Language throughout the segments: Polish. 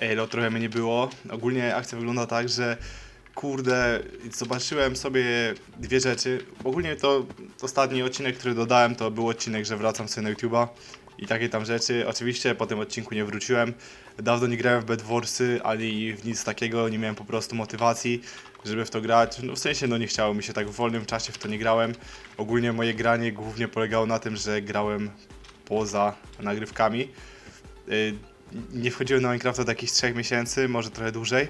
Ej, trochę mnie nie było. Ogólnie akcja wygląda tak, że kurde, zobaczyłem sobie dwie rzeczy. Ogólnie to ostatni odcinek, który dodałem, to był odcinek, że wracam sobie na YouTube'a i takie tam rzeczy. Oczywiście po tym odcinku nie wróciłem. Dawno nie grałem w Bedwarsy, ani w nic takiego, nie miałem po prostu motywacji, żeby w to grać. No w sensie, no nie chciało mi się tak w wolnym czasie w to nie grałem. Ogólnie moje granie głównie polegało na tym, że grałem poza nagrywkami. Nie wchodziłem na Minecrafta od jakichś 3 miesięcy, może trochę dłużej,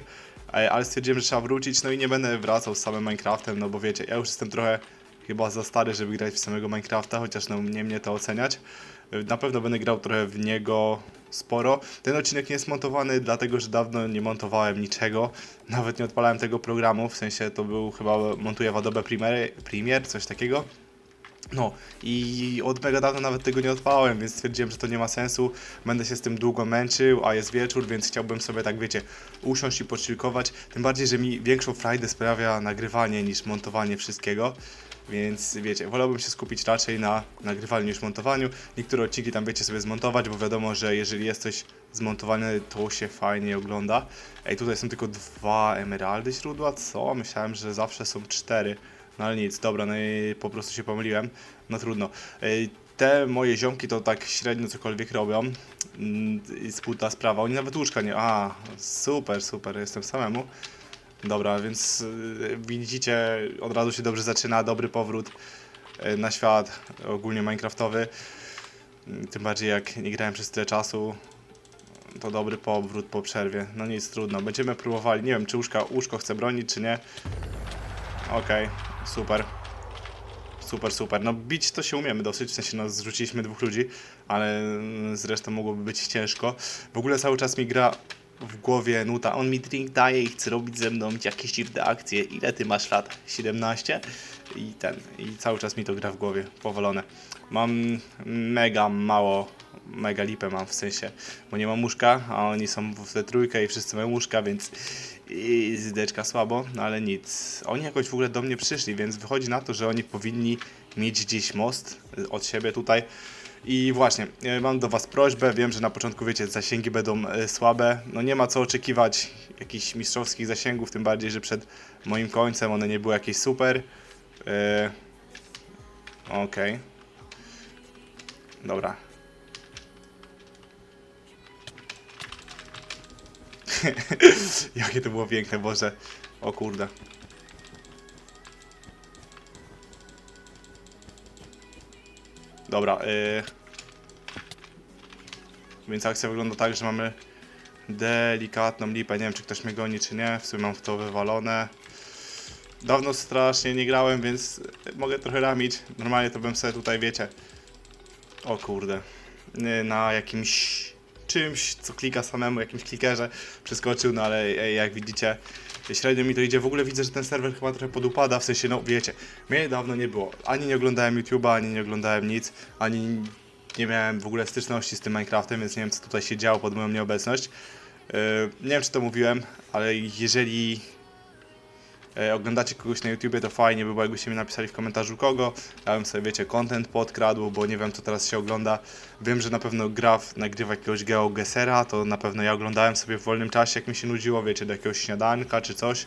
e, ale stwierdziłem, że trzeba wrócić, no i nie będę wracał z samym Minecraftem, no bo wiecie, ja już jestem trochę chyba za stary, żeby grać w samego Minecrafta, chociaż no nie mnie to oceniać. Y, Na pewno będę grał trochę w niego sporo. Ten odcinek nie jest montowany, dlatego że dawno nie montowałem niczego, nawet nie odpalałem tego programu, w sensie to był chyba montuję w Adobe Premiere, Premiere coś takiego. No i od mega dawna nawet tego nie odpalałem, więc stwierdziłem, że to nie ma sensu. Będę się z tym długo męczył, a jest wieczór, więc chciałbym sobie tak wiecie, usiąść i pochillkować. Tym bardziej, że mi większą frajdę sprawia nagrywanie niż montowanie wszystkiego. Więc wiecie, wolałbym się skupić raczej na nagrywaniu niż montowaniu. Niektóre odcinki tam wiecie sobie zmontować, bo wiadomo, że jeżeli jest coś zmontowane, to się fajnie ogląda. Ej, tutaj są tylko dwa emeraldy źródła, co? Myślałem, że zawsze są cztery. No ale nic, dobra, no i po prostu się pomyliłem. No trudno. Te moje ziomki to tak średnio cokolwiek robią. Mm, I sputa sprawa. Oni nawet łóżka nie. A, super, super, jestem samemu. Dobra, więc y, widzicie, od razu się dobrze zaczyna, dobry powrót y, na świat ogólnie Minecraftowy. Mm, Tym bardziej jak nie grałem przez tyle czasu, to dobry powrót po przerwie. No nic, trudno. Będziemy próbowali. Nie wiem, czy łóżka, łóżko chce bronić, czy nie. Okej, super. Super, super. No bić to się umiemy dosyć, w sensie no zrzuciliśmy dwóch ludzi, ale mm, zresztą mogłoby być ciężko. W ogóle cały czas mi gra w głowie nuta, on mi drink daje i chce robić ze mną jakieś dziwne akcje. Ile ty masz lat? 17? I ten, i cały czas mi to gra w głowie, powolone. Mam mega mało, mega lipę mam w sensie, bo nie mam łóżka, a oni są w trójkę i wszyscy mają łóżka, więc i zdeczka słabo, no ale nic. Oni jakoś w ogóle do mnie przyszli, więc wychodzi na to, że oni powinni mieć gdzieś most od siebie tutaj. I właśnie, e, mam do Was prośbę. Wiem, że na początku wiecie, zasięgi będą e, słabe. No nie ma co oczekiwać jakichś mistrzowskich zasięgów, tym bardziej, że przed moim końcem one nie były jakieś super. E, Okej. Dobra. Jakie to było piękne, Boże. O kurde. Dobra, yy... Więc akcja wygląda tak, że mamy delikatną lipę. Nie wiem, czy ktoś mnie goni, czy nie. W sumie mam w to wywalone. Dawno strasznie nie grałem, więc mogę trochę ramić. Normalnie to bym sobie tutaj, wiecie... O kurde. Yy, Na jakimś czymś, co klika samemu, jakimś klikerze przeskoczył, no ale jak widzicie, średnio mi to idzie. W ogóle widzę, że ten serwer chyba trochę podupada, w sensie, no wiecie, mnie dawno nie było. Ani nie oglądałem YouTube'a, ani nie oglądałem nic, ani nie miałem w ogóle styczności z tym Minecraftem, więc nie wiem, co tutaj się działo pod moją nieobecność. Yy, nie wiem, czy to mówiłem, ale jeżeli oglądacie kogoś na YouTubie, to fajnie by było, jakbyście mi napisali w komentarzu kogo. Ja bym sobie, wiecie, content podkradł, bo nie wiem, co teraz się ogląda. Wiem, że na pewno Graf nagrywa jakiegoś GeoGesera, to na pewno ja oglądałem sobie w wolnym czasie, jak mi się nudziło, wiecie, do jakiegoś śniadanka czy coś.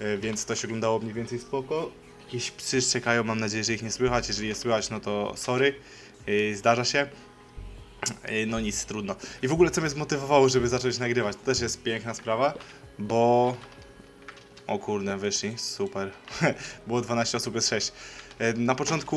E, Więc to się oglądało mniej więcej spoko. Jakieś psy czekają, mam nadzieję, że ich nie słychać. Jeżeli je słychać, no to sorry. E, Zdarza się. E, No nic, trudno. I w ogóle co mnie zmotywowało, żeby zacząć nagrywać, to też jest piękna sprawa, bo o kurde, wyszli, super. Było 12 osób, jest 6. E, Na początku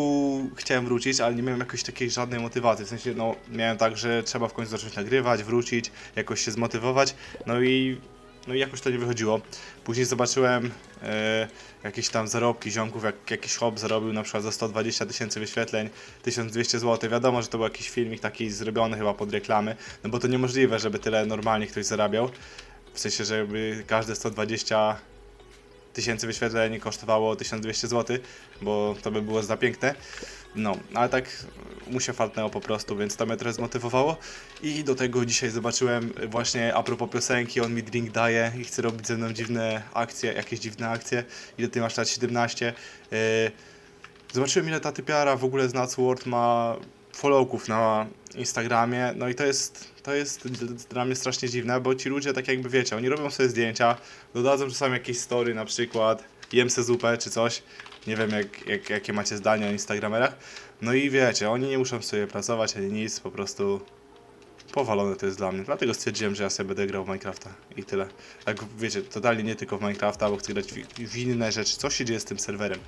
chciałem wrócić, ale nie miałem jakiejś takiej żadnej motywacji. W sensie, no, miałem tak, że trzeba w końcu zacząć nagrywać, wrócić, jakoś się zmotywować. No i, no i jakoś to nie wychodziło. Później zobaczyłem e, jakieś tam zarobki ziomków, jak jakiś hop zarobił na przykład za 120 tysięcy wyświetleń, 1200 zł. Wiadomo, że to był jakiś filmik taki zrobiony chyba pod reklamy, no bo to niemożliwe, żeby tyle normalnie ktoś zarabiał. W sensie, żeby każde 120 tysięcy wyświetleń kosztowało 1200 zł, bo to by było za piękne. No, ale tak mu się fartnęło po prostu, więc to mnie trochę zmotywowało. I do tego dzisiaj zobaczyłem właśnie a propos piosenki, on mi drink daje i chce robić ze mną dziwne akcje, jakieś dziwne akcje. Ile ty masz lat? 17. Yy, zobaczyłem ile ta typiara w ogóle z Natsword ma followków na Instagramie, no i to jest, to jest dla mnie strasznie dziwne, bo ci ludzie tak jakby wiecie, oni robią sobie zdjęcia, dodadzą czasami jakieś story na przykład, jem se zupę czy coś, nie wiem jak, jak, jakie macie zdania o Instagramerach, no i wiecie, oni nie muszą sobie pracować ani nic, po prostu powalone to jest dla mnie, dlatego stwierdziłem, że ja sobie będę grał w Minecrafta i tyle. Tak wiecie, totalnie nie tylko w Minecrafta, bo chcę grać w inne rzeczy, co się dzieje z tym serwerem.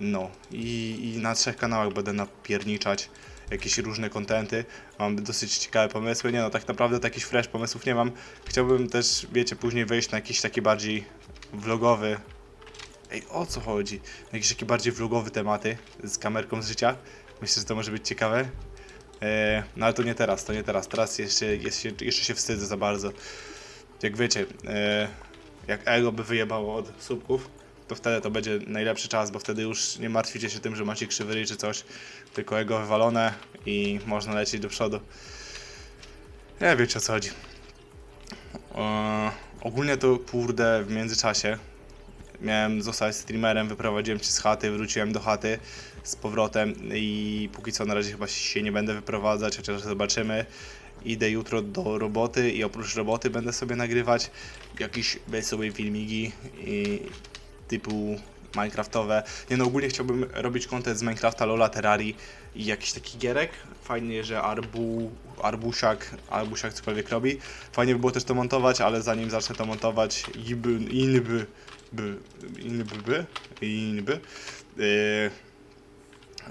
No i, i na trzech kanałach będę napierniczać jakieś różne kontenty. Mam dosyć ciekawe pomysły. Nie no, tak naprawdę takich fresh pomysłów nie mam. Chciałbym też, wiecie, później wejść na jakiś taki bardziej vlogowy. Ej, o co chodzi? Na jakieś takie bardziej vlogowe tematy z kamerką z życia. Myślę, że to może być ciekawe. E, no ale to nie teraz, to nie teraz. Teraz jeszcze, jeszcze, jeszcze się wstydzę za bardzo. Jak wiecie, e, jak ego by wyjebało od słupków, to wtedy to będzie najlepszy czas, bo wtedy już nie martwicie się tym, że macie krzywy czy coś, tylko jego wywalone i można lecieć do przodu. Nie wiecie o co chodzi. Eee, ogólnie to kurde w międzyczasie miałem zostać streamerem, wyprowadziłem się z chaty, wróciłem do chaty z powrotem i póki co na razie chyba się nie będę wyprowadzać, chociaż zobaczymy. Idę jutro do roboty i oprócz roboty będę sobie nagrywać jakieś sobie filmiki i typu Minecraftowe. Nie no, ogólnie chciałbym robić content z Minecrafta, Lola, i jakiś taki gierek. Fajnie, że Arbu, Arbusiak, Arbusiak cokolwiek robi. Fajnie by było też to montować, ale zanim zacznę to montować, inby, inby, by, inby, by, inby, yy,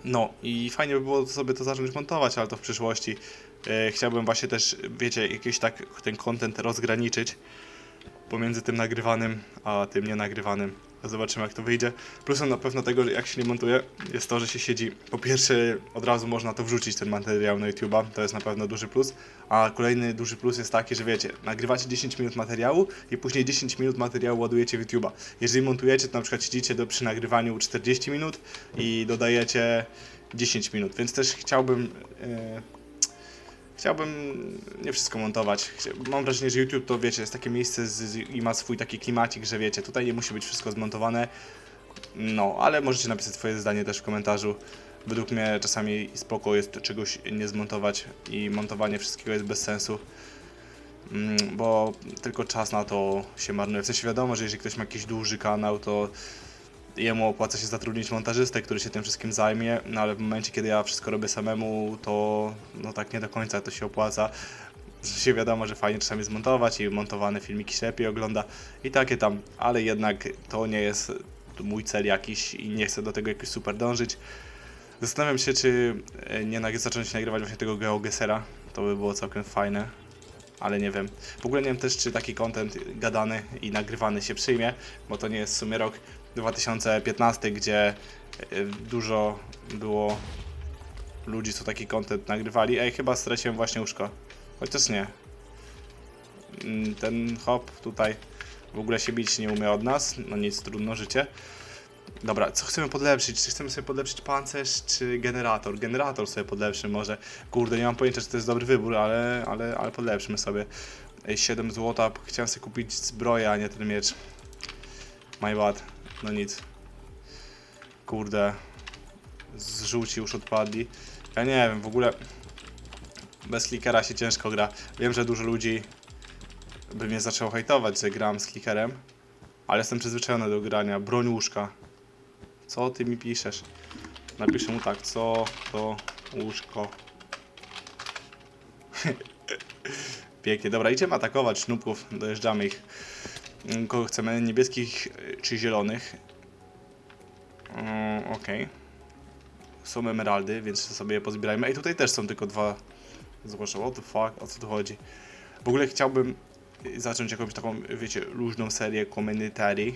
no i fajnie by było sobie to zacząć montować, ale to w przyszłości. Yy, chciałbym właśnie też, wiecie, jakiś tak ten content rozgraniczyć pomiędzy tym nagrywanym a tym nienagrywanym. Zobaczymy jak to wyjdzie. Plusem na pewno tego, że jak się nie montuje, jest to, że się siedzi. Po pierwsze, od razu można to wrzucić, ten materiał na YouTube'a, to jest na pewno duży plus. A kolejny duży plus jest taki, że wiecie, nagrywacie 10 minut materiału i później 10 minut materiału ładujecie w YouTube'a. Jeżeli montujecie, to na przykład siedzicie do, przy nagrywaniu 40 minut i dodajecie 10 minut, więc też chciałbym. Yy, Chciałbym nie wszystko montować. Mam wrażenie, że YouTube to wiecie, jest takie miejsce z, i ma swój taki klimacik, że wiecie, tutaj nie musi być wszystko zmontowane. No, ale możecie napisać swoje zdanie też w komentarzu. Według mnie czasami spoko jest czegoś nie zmontować i montowanie wszystkiego jest bez sensu. Mm, Bo tylko czas na to się marnuje. W sensie wiadomo, że jeżeli ktoś ma jakiś duży kanał, to jemu opłaca się zatrudnić montażystę, który się tym wszystkim zajmie, no ale w momencie, kiedy ja wszystko robię samemu, to no tak nie do końca to się opłaca. Się wiadomo, że fajnie czasami zmontować i montowane filmiki się lepiej ogląda i takie tam, ale jednak to nie jest mój cel jakiś i nie chcę do tego jakoś super dążyć. Zastanawiam się, czy e, nie zacząć nagrywać właśnie tego GeoGesera, to by było całkiem fajne, ale nie wiem. W ogóle nie wiem też, czy taki content gadany i nagrywany się przyjmie, bo to nie jest w sumie rok 2015, gdzie e, dużo było ludzi, co taki content nagrywali. Ej, chyba straciłem właśnie łóżko. Chociaż nie. Mm, Ten hop tutaj w ogóle się bić nie umie od nas. No nic, trudno życie. Dobra, co chcemy podlepszyć? Czy chcemy sobie podlepszyć pancerz, czy generator? Generator sobie podlepszymy może. Kurde, nie mam pojęcia, czy to jest dobry wybór, ale, ale, ale podlepszymy sobie. Ej, 7 złota. Chciałem sobie kupić zbroję, a nie ten miecz. My bad. No nic. Kurde. Z żółci już odpadli. Ja nie wiem, w ogóle bez klikera się ciężko gra. Wiem, że dużo ludzi by mnie zaczęło hejtować, że gram z klikerem, ale jestem przyzwyczajony do grania. Broń łóżka. Co ty mi piszesz? Napiszę mu tak, co to łóżko. Pięknie, dobra, idziemy atakować sznupków, dojeżdżamy ich. Kogo chcemy? Niebieskich y, czy zielonych? Mm, Okej. Są emeraldy, więc sobie je pozbierajmy. Ej, tutaj też są tylko dwa złoże. What the fuck? O co tu chodzi? W ogóle chciałbym y, zacząć jakąś taką, wiecie, luźną serię communitary.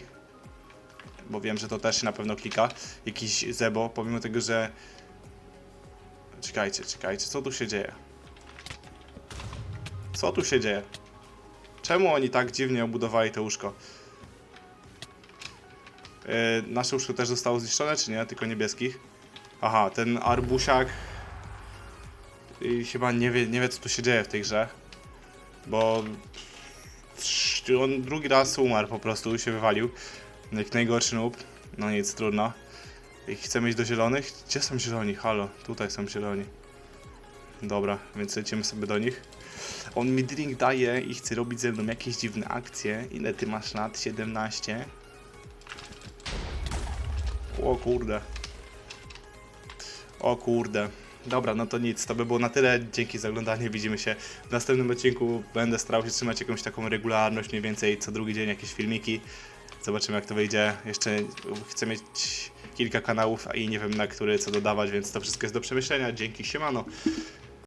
Bo wiem, że to też się na pewno klika. Jakiś zebo, pomimo tego, że... Czekajcie, czekajcie, co tu się dzieje? Co tu się dzieje? Czemu oni tak dziwnie obudowali to łóżko? Yy, nasze łóżko też zostało zniszczone, czy nie? Tylko niebieskich. Aha, ten arbusiak yy, chyba nie wie, nie wie, co tu się dzieje w tej grze. Bo on drugi raz umarł po prostu i się wywalił. Jak najgorszy noob. No nic, trudno. I chcemy iść do zielonych? Gdzie są zieloni? Halo, tutaj są zieloni. Dobra, więc lecimy sobie do nich. On mi drink daje i chce robić ze mną jakieś dziwne akcje. Ile ty masz lat? 17? O kurde. O kurde. Dobra, no to nic, to by było na tyle. Dzięki za oglądanie, widzimy się w następnym odcinku. Będę starał się trzymać jakąś taką regularność, mniej więcej co drugi dzień jakieś filmiki. Zobaczymy jak to wyjdzie. Jeszcze chcę mieć kilka kanałów i nie wiem na który co dodawać, więc to wszystko jest do przemyślenia. Dzięki, siemano.